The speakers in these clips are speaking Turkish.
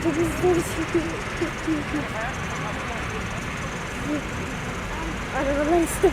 Otobüsleri sürüyor. Arabalar işte.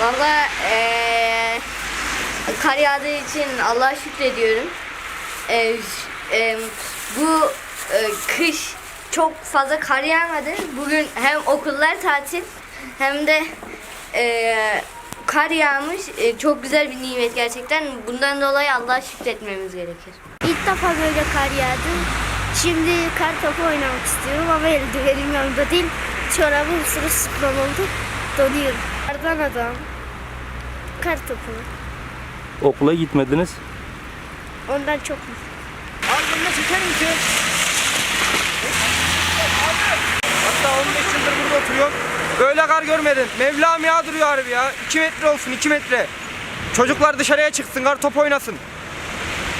Valla eee kar yağdığı için Allah'a şükrediyorum. Eee, eee, bu eee, kış çok fazla kar yağmadı. Bugün hem okullar tatil hem de eee, kar yağmış. Eee, çok güzel bir nimet gerçekten. Bundan dolayı Allah'a şükretmemiz gerekir. İlk defa böyle kar yağdı. Şimdi kar topu oynamak istiyorum ama eldivenim yanımda değil. Çorabım sırılsıklam oldu. Donuyorum. Kardan adam. Kar topu. Okula gitmediniz. Ondan çok mutluyum. De çeker misin? Hatta 15 yıldır burada oturuyorum. Böyle kar görmedim. Mevlam yağdırıyor harbi ya. 2 metre olsun 2 metre. Çocuklar dışarıya çıksın kar top oynasın.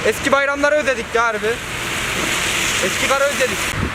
Eski bayramları ödedik ya harbi. Eski karı ödedik.